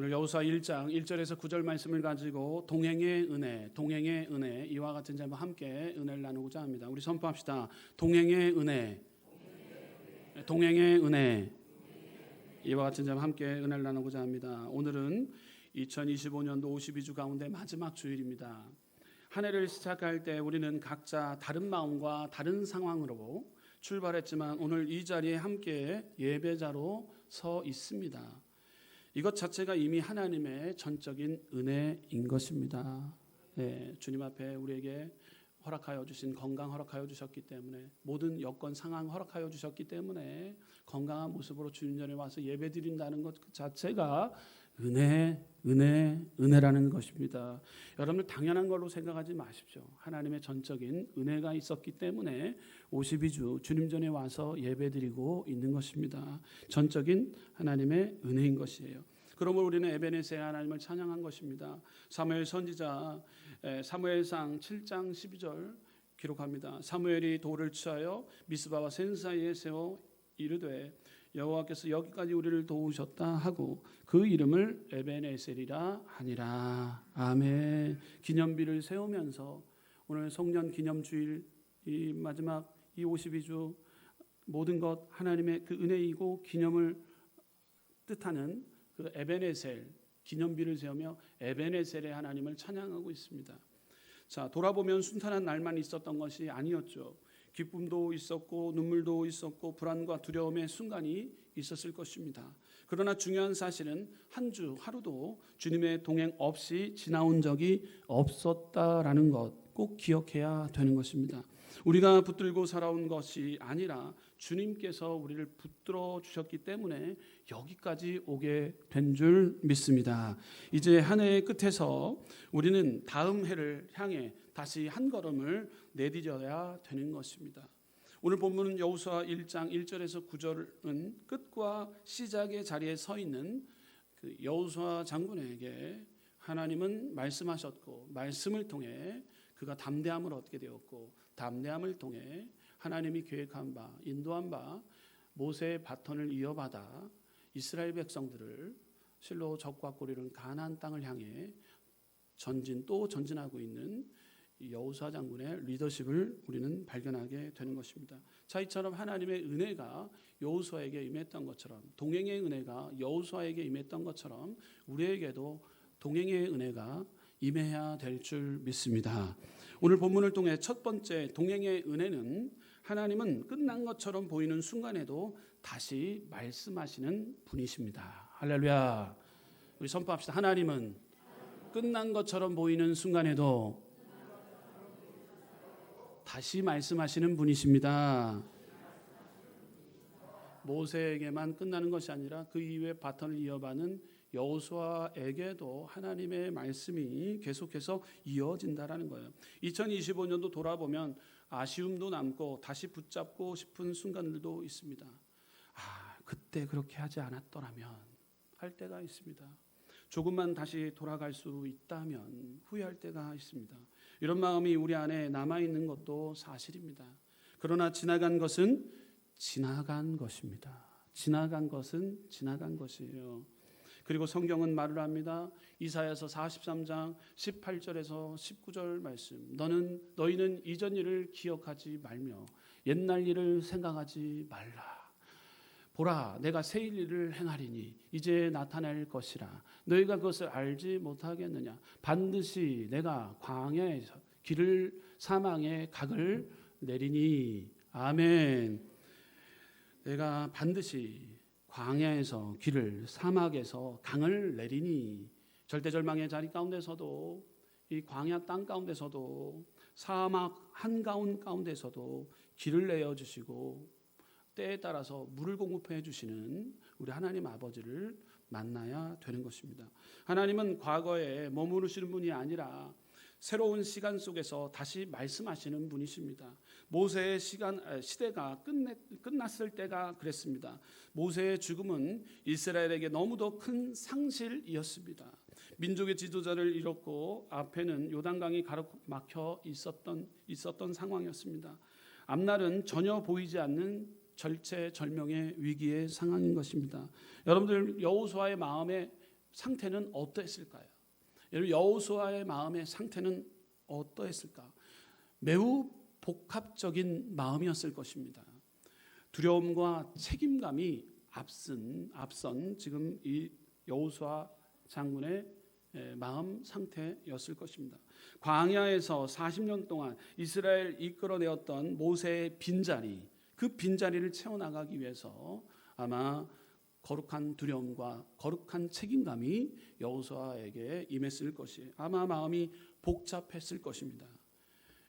오늘 여호수아 1장 1절에서 9절 말씀을 가지고 동행의 은혜, 동행의 은혜 이와 같은 제목 함께 은혜를 나누고자 합니다. 우리 선포합시다. 동행의 은혜. 동행의 은혜. 이와 같은 제목 함께 은혜를 나누고자 합니다. 오늘은 2025년도 52주 가운데 마지막 주일입니다. 한 해를 시작할 때 우리는 각자 다른 마음과 다른 상황으로 출발했지만 오늘 이 자리에 함께 예배자로 서 있습니다. 이것 자체가 이미 하나님의 전적인 은혜인 것입니다. 네, 주님 앞에 우리에게 허락하여 주신 건강 허락하여 주셨기 때문에 모든 여건 상황 허락하여 주셨기 때문에 건강한 모습으로 주님 전에 와서 예배 드린다는 것그 자체가 은혜, 은혜, 은혜라는 것입니다. 여러분들 당연한 걸로 생각하지 마십시오. 하나님의 전적인 은혜가 있었기 때문에 52주 주님 전에 와서 예배드리고 있는 것입니다. 전적인 하나님의 은혜인 것이에요. 그러므로 우리는 에베네세 하나님을 찬양한 것입니다. 사무엘 선지자 에, 사무엘상 7장 12절 기록합니다. 사무엘이 돌을 취하여 미스바와 센 사이에 세워 이르되 여호와께서 여기까지 우리를 도우셨다 하고 그 이름을 에베네셀이라 하니라. 아멘. 기념비를 세우면서 오늘 송년 기념 주일 이 마지막 이 52주 모든 것 하나님의 그 은혜이고 기념을 뜻하는 그 에베네셀 기념비를 세우며 에베네셀의 하나님을 찬양하고 있습니다. 자, 돌아보면 순탄한 날만 있었던 것이 아니었죠. 기쁨도 있었고 눈물도 있었고 불안과 두려움의 순간이 있었을 것입니다. 그러나 중요한 사실은 한 주 하루도 주님의 동행 없이 지나온 적이 없었다라는 것 꼭 기억해야 되는 것입니다. 우리가 붙들고 살아온 것이 아니라 주님께서 우리를 붙들어 주셨기 때문에 여기까지 오게 된 줄 믿습니다. 이제 한 해의 끝에서 우리는 다음 해를 향해 다시 한 걸음을 내디뎌야 되는 것입니다. 오늘 본문은 여호수아 1장 1절에서 9절은 끝과 시작의 자리에 서 있는 그 여호수아 장군에게 하나님은 말씀하셨고 말씀을 통해 그가 담대함을 얻게 되었고 담대함을 통해 하나님이 계획한 바 인도한 바 모세의 바톤을 이어받아 이스라엘 백성들을 실로 적과 꼬리는 가나안 땅을 향해 전진 또 전진하고 있는 여호수아 장군의 리더십을 우리는 발견하게 되는 것입니다. 자 이처럼 하나님의 은혜가 여호수아에게 임했던 것처럼 동행의 은혜가 여호수아에게 임했던 것처럼 우리에게도 동행의 은혜가 임해야 될 줄 믿습니다. 오늘 본문을 통해 첫 번째 동행의 은혜는 하나님은 끝난 것처럼 보이는 순간에도 다시 말씀하시는 분이십니다. 할렐루야. 우리 선포합시다. 하나님은 끝난 것처럼 보이는 순간에도 다시 말씀하시는 분이십니다. 모세에게만 끝나는 것이 아니라 그 이후에 바톤을 이어받는 여호수아에게도 하나님의 말씀이 계속해서 이어진다라는 거예요. 2025년도 돌아보면 아쉬움도 남고 다시 붙잡고 싶은 순간들도 있습니다. 아, 그때 그렇게 하지 않았더라면 할 때가 있습니다. 조금만 다시 돌아갈 수 있다면 후회할 때가 있습니다. 이런 마음이 우리 안에 남아 있는 것도 사실입니다. 그러나 지나간 것은 지나간 것입니다. 지나간 것은 지나간 것이에요. 그리고 성경은 말을 합니다. 이사야서 43장 18절에서 19절 말씀. 너는 너희는 이전 일을 기억하지 말며 옛날 일을 생각하지 말라. 보라 내가 새 일을 행하리니 이제 나타낼 것이라 너희가 그것을 알지 못하겠느냐 반드시 내가 광야에서 길을 사망의 각을 내리니 아멘 내가 반드시 광야에서 길을 사막에서 강을 내리니 절대 절망의 자리 가운데서도 이 광야 땅 가운데서도 사막 한가운 가운데서도 길을 내어 주시고 때에 따라서 물을 공급해 주시는 우리 하나님 아버지를 만나야 되는 것입니다. 하나님은 과거에 머무르시는 분이 아니라 새로운 시간 속에서 다시 말씀하시는 분이십니다. 모세의 시간 시대가 끝내, 끝났을 때가 그랬습니다. 모세의 죽음은 이스라엘에게 너무도 큰 상실이었습니다. 민족의 지도자를 잃었고 앞에는 요단강이 가로막혀 있었던 있었던 상황이었습니다. 앞날은 전혀 보이지 않는 절체절명의 위기의 상황인 것입니다. 여러분들 여호수아의 마음에 상태는 어떠했을까요? 여러분 여호수아의 마음의 상태는 어떠했을까? 매우 복합적인 마음이었을 것입니다. 두려움과 책임감이 앞선 앞선 지금 이 여호수아 장군의 에, 마음 상태였을 것입니다. 광야에서 40년 동안 이스라엘 이끌어내었던 모세의 빈자리 그 빈자리를 채워 나가기 위해서 아마 거룩한 두려움과 거룩한 책임감이 여호수아에게 임했을 것이 아마 마음이 복잡했을 것입니다.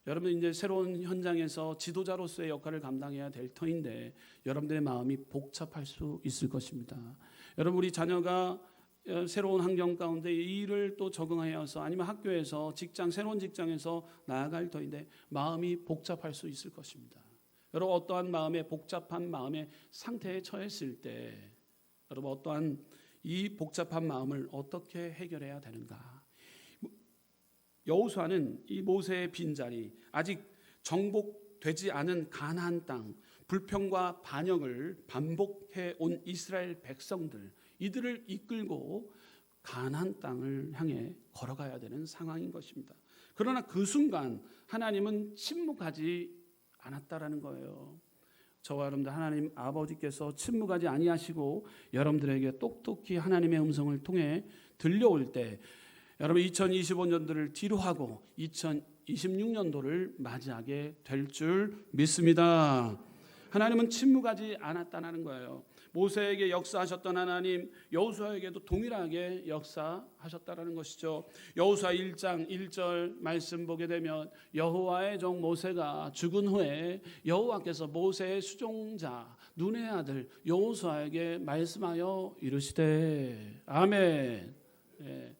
여러분 이제 새로운 현장에서 지도자로서의 역할을 감당해야 될 터인데 여러분들의 마음이 복잡할 수 있을 것입니다. 여러분 우리 자녀가 어, 새로운 환경 가운데 이 일을 또 적응하여서 아니면 학교에서 직장 새로운 직장에서 나아갈 터인데 마음이 복잡할 수 있을 것입니다. 여러분 어떠한 마음의 복잡한 마음의 상태에 처했을 때 여러분 어떠한 이 복잡한 마음을 어떻게 해결해야 되는가? 여호수아는 이 모세의 빈자리 아직 정복되지 않은 가나안 땅 불평과 반역을 반복해 온 이스라엘 백성들 이들을 이끌고 가나안 땅을 향해 걸어가야 되는 상황인 것입니다. 그러나 그 순간 하나님은 침묵하지 않았다라는 거예요. 저와 여러분들 하나님 아버지께서 침묵하지 아니하시고 여러분들에게 똑똑히 하나님의 음성을 통해 들려올 때 여러분 2025년도를 뒤로 하고 2026년도를 맞이하게 될 줄 믿습니다. 하나님은 침묵하지 않았다는 거예요. 모세에게 역사하셨던 하나님 여호수아에게도 동일하게 역사하셨다라는 것이죠. 여호수아 1장 1절 말씀 보게 되면 여호와의 종 모세가 죽은 후에 여호와께서 모세의 수종자 눈의 아들 여호수아에게 말씀하여 이르시되 아멘. 예.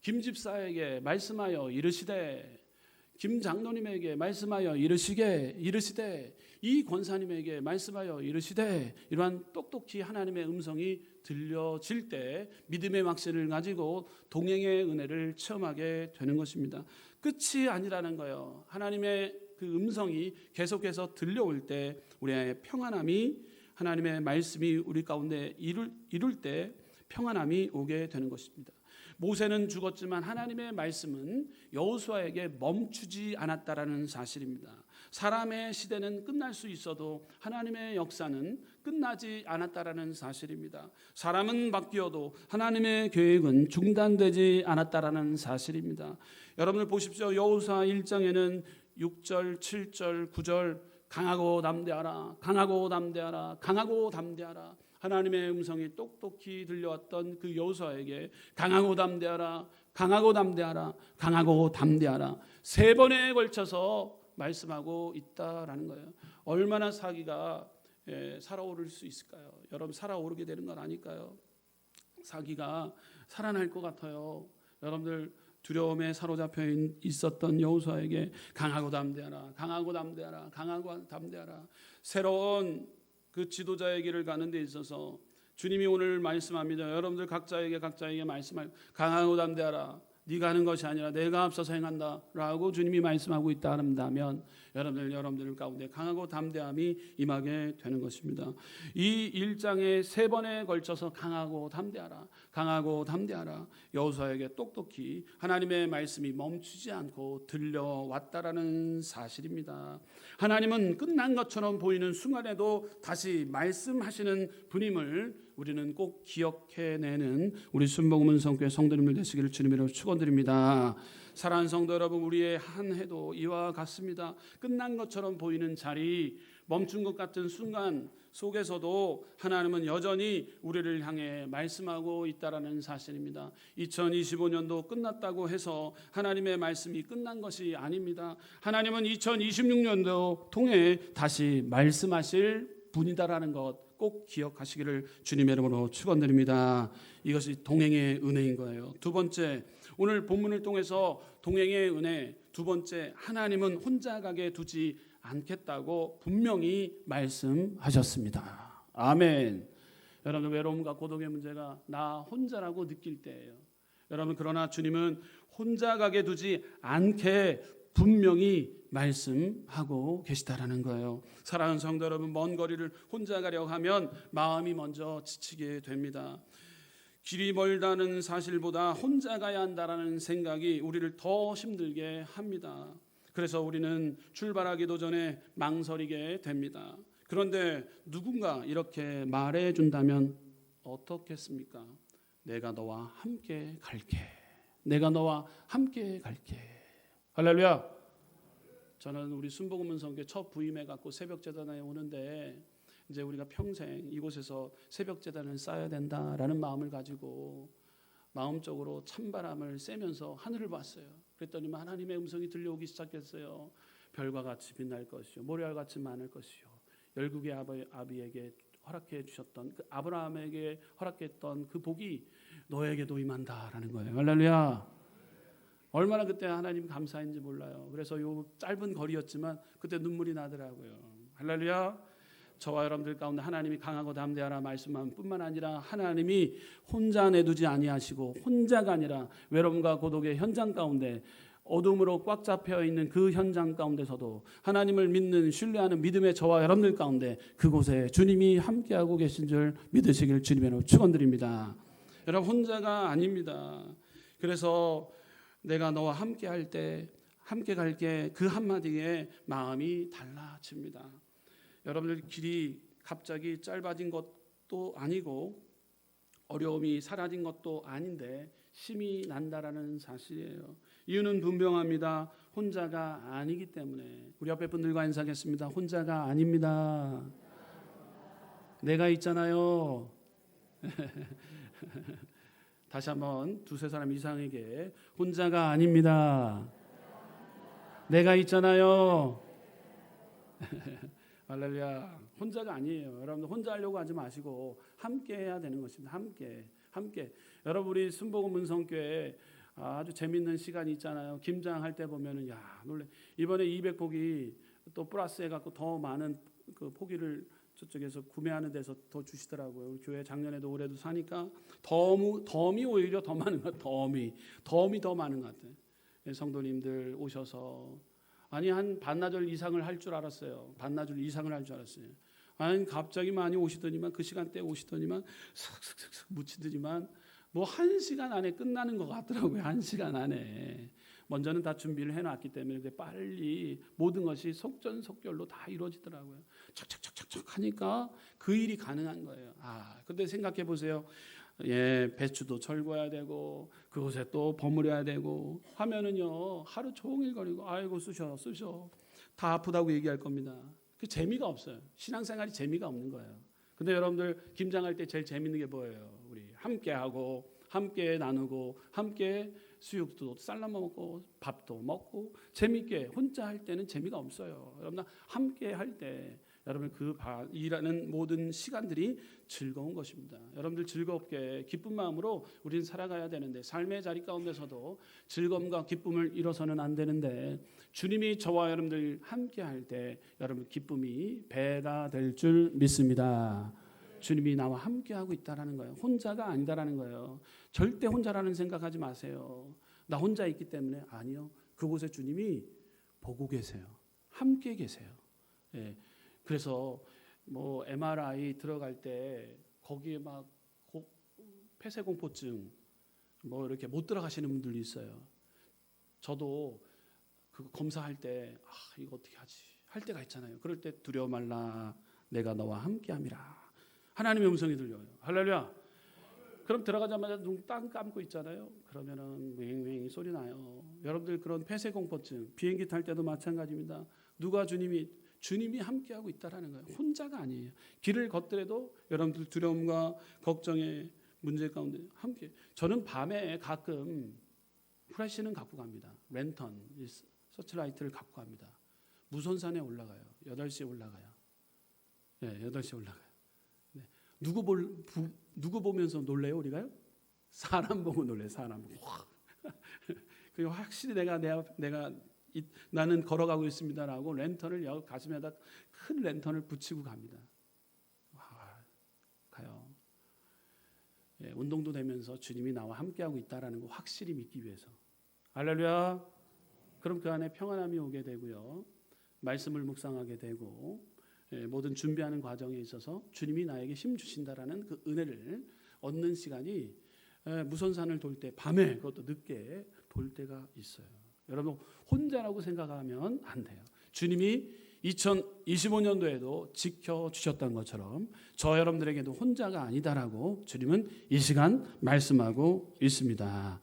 김 집사에게 말씀하여 이르시되 김 장로님에게 말씀하여 이르시게 이르시되 이 권사님에게 말씀하여 이르시되 이러한 똑똑히 하나님의 음성이 들려질 때 믿음의 확신을 가지고 동행의 은혜를 체험하게 되는 것입니다. 끝이 아니라는 거예요. 하나님의 그 음성이 계속해서 들려올 때 우리의 평안함이 하나님의 말씀이 우리 가운데 이룰, 이룰 때 평안함이 오게 되는 것입니다. 모세는 죽었지만 하나님의 말씀은 여호수아에게 멈추지 않았다라는 사실입니다. 사람의 시대는 끝날 수 있어도 하나님의 역사는 끝나지 않았다라는 사실입니다. 사람은 바뀌어도 하나님의 계획은 중단되지 않았다라는 사실입니다. 여러분들 보십시오. 여호수아 1장에는 6절, 7절, 9절 강하고 담대하라. 강하고 담대하라. 강하고 담대하라. 하나님의 음성이 똑똑히 들려왔던 그 여호수아에게 강하고 담대하라. 강하고 담대하라. 강하고 담대하라. 세 번에 걸쳐서 말씀하고 있다라는 거예요. 얼마나 사기가 예, 살아오를 수 있을까요? 여러분 살아오르게 되는 건 아닐까요? 사기가 살아날 것 같아요. 여러분들 두려움에 사로잡혀 있었던 여호수아에게 강하고 담대하라, 강하고 담대하라, 강하고 담대하라. 새로운 그 지도자의 길을 가는 데 있어서 주님이 오늘 말씀합니다. 여러분들 각자에게 각자에게 말씀할 강하고 담대하라. 네가 하는 것이 아니라 내가 앞서서 행한다라고 주님이 말씀하고 있다 한다면 여러분들 여러분들 가운데 강하고 담대함이 임하게 되는 것입니다. 이 일장에 세 번에 걸쳐서 강하고 담대하라, 강하고 담대하라. 여호수아에게 똑똑히 하나님의 말씀이 멈추지 않고 들려왔다라는 사실입니다. 하나님은 끝난 것처럼 보이는 순간에도 다시 말씀하시는 분임을 우리는 꼭 기억해내는 우리 순복음은 성교회 성도님들 되시기를 주님으로 축원드립니다. 사랑하는 성도 여러분, 우리의 한 해도 이와 같습니다. 끝난 것처럼 보이는 자리, 멈춘 것 같은 순간 속에서도 하나님은 여전히 우리를 향해 말씀하고 있다라는 사실입니다. 2025년도 끝났다고 해서 하나님의 말씀이 끝난 것이 아닙니다. 하나님은 2026년도 통해 다시 말씀하실 분이다라는 것 꼭 기억하시기를 주님의 이름으로 축원드립니다. 이것이 동행의 은혜인 거예요. 두 번째, 오늘 본문을 통해서 동행의 은혜 두 번째 하나님은 혼자 가게 두지 않겠다고 분명히 말씀하셨습니다. 아멘. 여러분 외로움과 고독의 문제가 나 혼자라고 느낄 때예요. 여러분 그러나 주님은 혼자 가게 두지 않게 분명히 말씀하고 계시다라는 거예요. 사랑하는 성도 여러분, 먼 거리를 혼자 가려고 하면 마음이 먼저 지치게 됩니다. 길이 멀다는 사실보다 혼자 가야 한다라는 생각이 우리를 더 힘들게 합니다. 그래서 우리는 출발하기도 전에 망설이게 됩니다. 그런데 누군가 이렇게 말해 준다면 어떻겠습니까? 내가 너와 함께 갈게. 내가 너와 함께 갈게. 할렐루야. 저는 우리 순복음은 성교 첫 부임해 갖고 새벽 제단에 오는데 이제 우리가 평생 이곳에서 새벽 제단을 쌓아야 된다라는 마음을 가지고 마음적으로 찬바람을 쐬면서 하늘을 봤어요. 그랬더니 하나님의 음성이 들려오기 시작했어요. 별과 같이 빛날 것이요 모래알 같이 많을 것이요 열국의 아비, 아비에게 허락해 주셨던 그 아브라함에게 허락했던 그 복이 너에게도 임한다라는 거예요. 할렐루야. 얼마나 그때 하나님 감사했는지 몰라요. 그래서 요 짧은 거리였지만 그때 눈물이 나더라고요. 할렐루야. 저와 여러분들 가운데 하나님이 강하고 담대하라 말씀만 뿐만 아니라 하나님이 혼자 내두지 아니하시고 혼자가 아니라 외로움과 고독의 현장 가운데 어둠으로 꽉 잡혀 있는 그 현장 가운데서도 하나님을 믿는 신뢰하는 믿음의 저와 여러분들 가운데 그곳에 주님이 함께하고 계신 줄 믿으시길 주님의 축원드립니다. 여러분 혼자가 아닙니다. 그래서 내가 너와 함께 할 때 함께 갈게 그 한마디에 마음이 달라집니다. 여러분들 길이 갑자기 짧아진 것도 아니고 어려움이 사라진 것도 아닌데 힘이 난다라는 사실이에요. 이유는 분명합니다. 혼자가 아니기 때문에 우리 옆에 분들과 인사하겠습니다. 혼자가 아닙니다. 내가 있잖아요. 다시 한번 두세 사람 이상에게 혼자가 아닙니다. 내가 있잖아요. 할렐루야. 혼자가 아니에요. 여러분들 혼자 하려고 하지 마시고 함께 해야 되는 것입니다. 함께. 함께. 여러분 우리 순복음 문성교회 아주 재밌는 시간이 있잖아요. 김장할 때 보면은 야, 놀래. 이번에 200포기 또 플러스 해 갖고 더 많은 그 포기를 저쪽에서 구매하는 데서 더 주시더라고요. 우리 교회 작년에도 올해도 사니까 덤, 덤이 오히려 더 많은 것 같아요. 덤이. 덤이 더 많은 것 같아요. 예, 성도님들 오셔서 아니 한 반나절 이상을 할 줄 알았어요. 반나절 이상을 할 줄 알았어요. 아니 갑자기 많이 오시더니만 그 시간대 오시더니만 슥슥슥슥 묻히더니만 뭐 한 시간 안에 끝나는 것 같더라고요. 한 시간 안에 먼저는 다 준비를 해놨기 때문에 빨리 모든 것이 속전속결로 다 이루어지더라고요. 척척척척척 하니까 그 일이 가능한 거예요. 아 근데 생각해 보세요. 예, 배추도 철거해야 되고 그곳에 또 버무려야 되고 하면은요 하루 종일 거리고 아이고 쑤셔 쑤셔 다 아프다고 얘기할 겁니다. 그 재미가 없어요. 신앙생활이 재미가 없는 거예요. 근데 여러분들 김장할 때 제일 재밌는 게 뭐예요? 우리 함께 하고 함께 나누고 함께 수육도 쌀라 먹고 밥도 먹고 재밌게 혼자 할 때는 재미가 없어요. 여러분 함께 할 때 여러분 그 일하는 모든 시간들이 즐거운 것입니다. 여러분들 즐겁게 기쁜 마음으로 우리는 살아가야 되는데 삶의 자리 가운데서도 즐거움과 기쁨을 잃어서는 안 되는데 주님이 저와 여러분들 함께 할 때 여러분 기쁨이 배가 될 줄 믿습니다. 주님이 나와 함께 하고 있다라는 거예요. 혼자가 아니다라는 거예요. 절대 혼자라는 생각하지 마세요. 나 혼자 있기 때문에 아니요. 그곳에 주님이 보고 계세요. 함께 계세요. 예. 그래서 뭐 MRI 들어갈 때 거기에 막 폐쇄공포증 뭐 이렇게 못 들어가시는 분들도 있어요. 저도 그 검사할 때 아, 이거 어떻게 하지? 할 때가 있잖아요. 그럴 때 두려워 말라. 내가 너와 함께함이라. 하나님의 음성이 들려요. 할렐루야. 그럼 들어가자마자 눈 딱 감고 있잖아요. 그러면은 웽웽 소리 나요. 여러분들 그런 폐쇄 공포증 비행기 탈 때도 마찬가지입니다. 누가 주님이 주님이 함께하고 있다라는 거예요. 혼자가 아니에요. 길을 걷더라도 여러분들 두려움과 걱정의 문제 가운데 함께. 저는 밤에 가끔 프레시는 갖고 갑니다. 랜턴, 서치라이트를 갖고 갑니다. 무선산에 올라가요. 8시에 올라가요. 예, 네, 8시에 올라가요. 네. 누구 볼 부, 누구 보면서 놀래요, 우리가요? 사람 보고 놀래요, 사람 보고. 그리고 확실히 내가 내가, 내가 이, 나는 걸어가고 있습니다라고 랜턴을 여 가슴에다 큰 랜턴을 붙이고 갑니다. 와, 가요. 예, 운동도 되면서 주님이 나와 함께하고 있다라는 거 확실히 믿기 위해서. 할렐루야. 그럼 그 안에 평안함이 오게 되고요. 말씀을 묵상하게 되고 예, 모든 준비하는 과정에 있어서 주님이 나에게 힘 주신다라는 그 은혜를 얻는 시간이 에, 무선산을 돌 때 밤에 그것도 늦게 돌 때가 있어요. 여러분 혼자라고 생각하면 안 돼요. 주님이 2025년도에도 지켜 주셨던 것처럼 저 여러분들에게도 혼자가 아니다라고 주님은 이 시간 말씀하고 있습니다.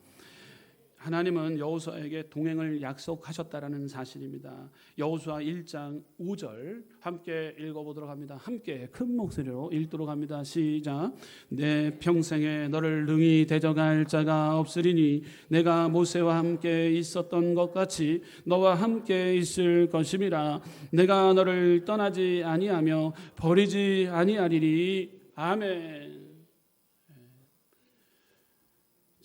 하나님은 여호수아에게 동행을 약속하셨다라는 사실입니다. 여호수아 1장 5절 함께 읽어보도록 합니다. 함께 큰 목소리로 읽도록 합니다. 시작. 내 평생에 너를 능히 대적할 자가 없으리니 내가 모세와 함께 있었던 것 같이 너와 함께 있을 것임이라. 내가 너를 떠나지 아니하며 버리지 아니하리리. 아멘.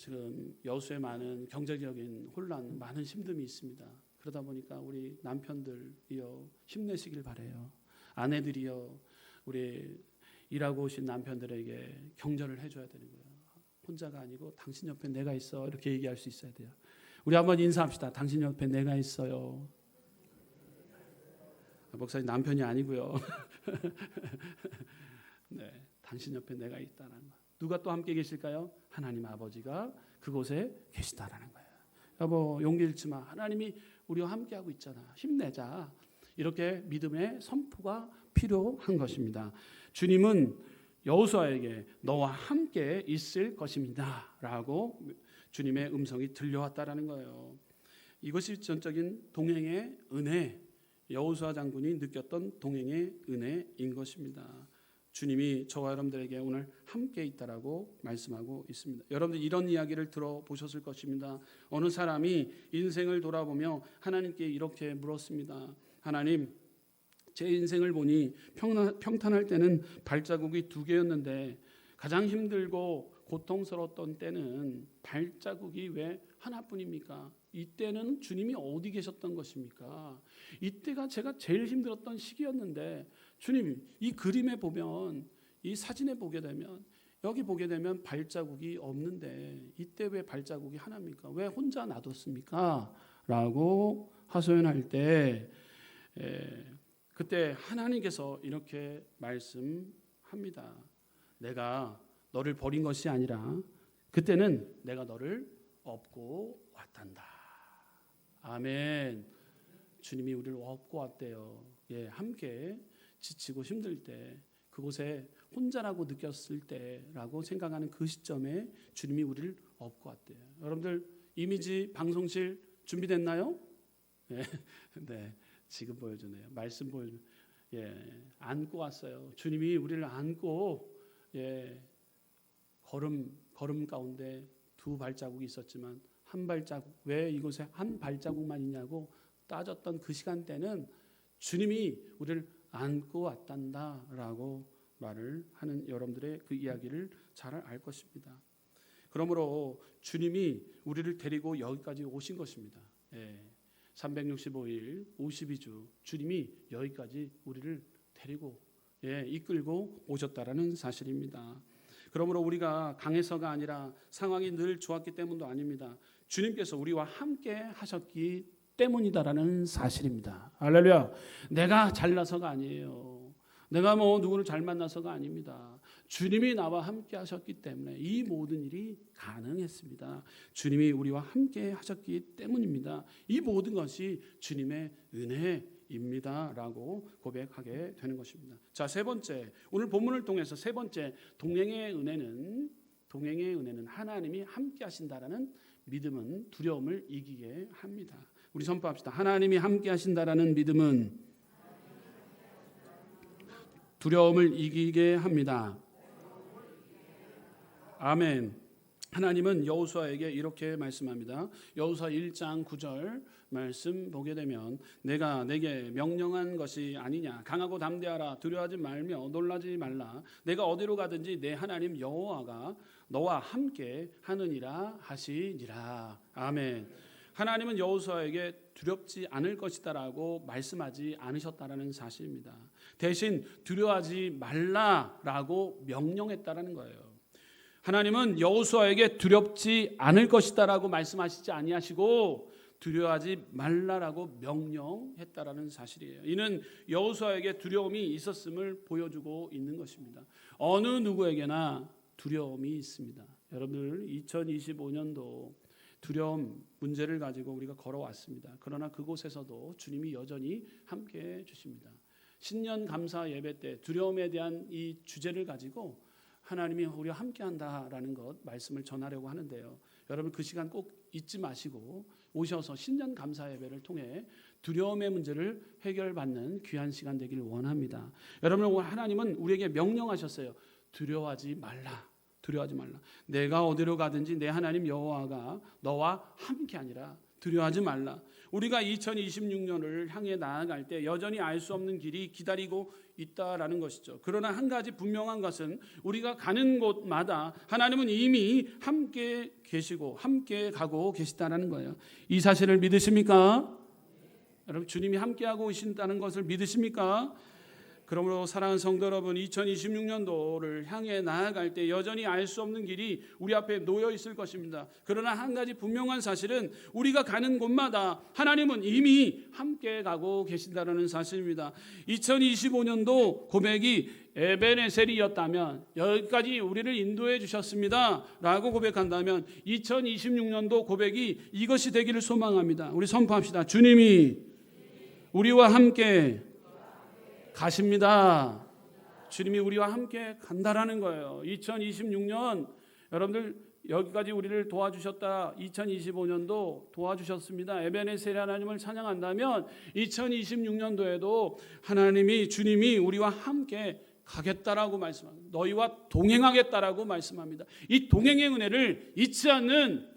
지금 여수에 많은 경제적인 혼란, 많은 힘듦이 있습니다. 그러다 보니까 우리 남편들이요 힘내시길 바래요. 아내들이요 우리 일하고 오신 남편들에게 격려를 해줘야 되는 거예요. 혼자가 아니고 당신 옆에 내가 있어 이렇게 얘기할 수 있어야 돼요. 우리 한번 인사합시다. 당신 옆에 내가 있어요. 아, 목사님 남편이 아니고요. 네, 당신 옆에 내가 있다는 거. 누가 또 함께 계실까요? 하나님 아버지가 그곳에 계시다라는 거예요. 여보 용기 잃지 마. 하나님이 우리와 함께 하고 있잖아. 힘내자. 이렇게 믿음의 선포가 필요한 것입니다. 주님은 여호수아에게 너와 함께 있을 것입니다라고 주님의 음성이 들려왔다라는 거예요. 이것이 전적인 동행의 은혜, 여호수아 장군이 느꼈던 동행의 은혜인 것입니다. 주님이 저와 여러분들에게 오늘 함께 있다라고 말씀하고 있습니다. 여러분들 이런 이야기를 들어보셨을 것입니다. 어느 사람이 인생을 돌아보며 하나님께 이렇게 물었습니다. 하나님, 제 인생을 보니 평탄할 때는 발자국이 두 개였는데 가장 힘들고 고통스러웠던 때는 발자국이 왜 하나뿐입니까? 이때는 주님이 어디 계셨던 것입니까? 이때가 제가 제일 힘들었던 시기였는데 주님 이 그림에 보면 이 사진에 보게 되면 여기 보게 되면 발자국이 없는데 이때 왜 발자국이 하나입니까? 왜 혼자 놔뒀습니까? 라고 하소연할 때 에, 그때 하나님께서 이렇게 말씀합니다. 내가 너를 버린 것이 아니라 그때는 내가 너를 업고 왔단다. 아멘. 주님이 우리를 업고 왔대요. 예, 함께 지치고 힘들 때 그곳에 혼자라고 느꼈을 때라고 생각하는 그 시점에 주님이 우리를 업고 왔대요. 여러분들 이미지 방송실 준비됐나요? 예, 네, 지금 보여주네요. 말씀 보여. 예, 안고 왔어요. 주님이 우리를 안고 예, 걸음 걸음 가운데 두 발자국이 있었지만 한 발자국 왜 이곳에 한 발자국만 있냐고 따졌던 그 시간대는 주님이 우리를 안고 왔단다라고 말을 하는 여러분들의 그 이야기를 잘 알 것입니다. 그러므로 주님이 우리를 데리고 여기까지 오신 것입니다. 예, 365일 52주 주님이 여기까지 우리를 데리고 예, 이끌고 오셨다라는 사실입니다. 그러므로 우리가 강해서가 아니라 상황이 늘 좋았기 때문도 아닙니다. 주님께서 우리와 함께 하셨기 때문이다라는 사실입니다. 할렐루야. 내가 잘나서가 아니에요. 내가 뭐 누구를 잘 만나서가 아닙니다. 주님이 나와 함께 하셨기 때문에 이 모든 일이 가능했습니다. 주님이 우리와 함께 하셨기 때문입니다. 이 모든 것이 주님의 은혜 입니다라고 고백하게 되는 것입니다. 자, 세 번째. 오늘 본문을 통해서 세 번째 동행의 은혜는 동행의 은혜는 하나님이 함께 하신다라는 믿음은 두려움을 이기게 합니다. 우리 선포합시다. 하나님이 함께 하신다라는 믿음은 두려움을 이기게 합니다. 아멘. 하나님은 여호수아에게 이렇게 말씀합니다. 여호수아 1장 9절 말씀 보게 되면 내가 내게 명령한 것이 아니냐 강하고 담대하라 두려워하지 말며 놀라지 말라 내가 어디로 가든지 내 하나님 여호와가 너와 함께 하느니라 하시니라. 아멘. 하나님은 여호수아에게 두렵지 않을 것이다라고 말씀하지 않으셨다라는 사실입니다. 대신 두려워하지 말라라고 명령했다라는 거예요. 하나님은 여호수아에게 두렵지 않을 것이다라고 말씀하시지 아니하시고 두려워하지 말라라고 명령했다라는 사실이에요. 이는 여호수아에게 두려움이 있었음을 보여주고 있는 것입니다. 어느 누구에게나 두려움이 있습니다. 여러분들 2025년도 두려움 문제를 가지고 우리가 걸어왔습니다. 그러나 그곳에서도 주님이 여전히 함께 해 주십니다. 신년 감사 예배 때 두려움에 대한 이 주제를 가지고 하나님이 우리와 함께 한다라는 것 말씀을 전하려고 하는데요. 여러분 그 시간 꼭 잊지 마시고 오셔서 신년 감사 예배를 통해 두려움의 문제를 해결받는 귀한 시간 되기를 원합니다. 여러분 하나님은 우리에게 명령하셨어요. 두려워하지 말라. 두려워하지 말라. 내가 어디로 가든지 내 하나님 여호와가 너와 함께 아니라 두려워하지 말라. 우리가 2026년을 향해 나아갈 때 여전히 알 수 없는 길이 기다리고 있다라는 것이죠. 그러나 한 가지 분명한 것은 우리가 가는 곳마다 하나님은 이미 함께 계시고 함께 가고 계시다라는 거예요. 이 사실을 믿으십니까? 여러분 주님이 함께하고 계신다는 것을 믿으십니까? 그러므로 사랑하는 성도 여러분, 2026년도를 향해 나아갈 때 여전히 알 수 없는 길이 우리 앞에 놓여 있을 것입니다. 그러나 한 가지 분명한 사실은 우리가 가는 곳마다 하나님은 이미 함께 가고 계신다는 사실입니다. 2025년도 고백이 에베네셀이었다면 여기까지 우리를 인도해 주셨습니다라고 고백한다면 2026년도 고백이 이것이 되기를 소망합니다. 우리 선포합시다. 주님이 우리와 함께 가십니다. 주님이 우리와 함께 간다라는 거예요. 2026년 여러분들 여기까지 우리를 도와주셨다. 2025년도 도와주셨습니다. 에베네셀 하나님을 찬양한다면 2026년도에도 하나님이 주님이 우리와 함께 가겠다라고 말씀합니다. 너희와 동행하겠다라고 말씀합니다. 이 동행의 은혜를 잊지 않는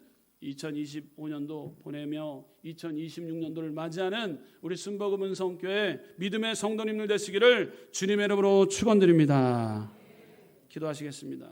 2025년도 보내며 2026년도를 맞이하는 우리 순복음 은성교회 믿음의 성도님들 되시기를 주님의 이름으로 축원드립니다. 기도하시겠습니다.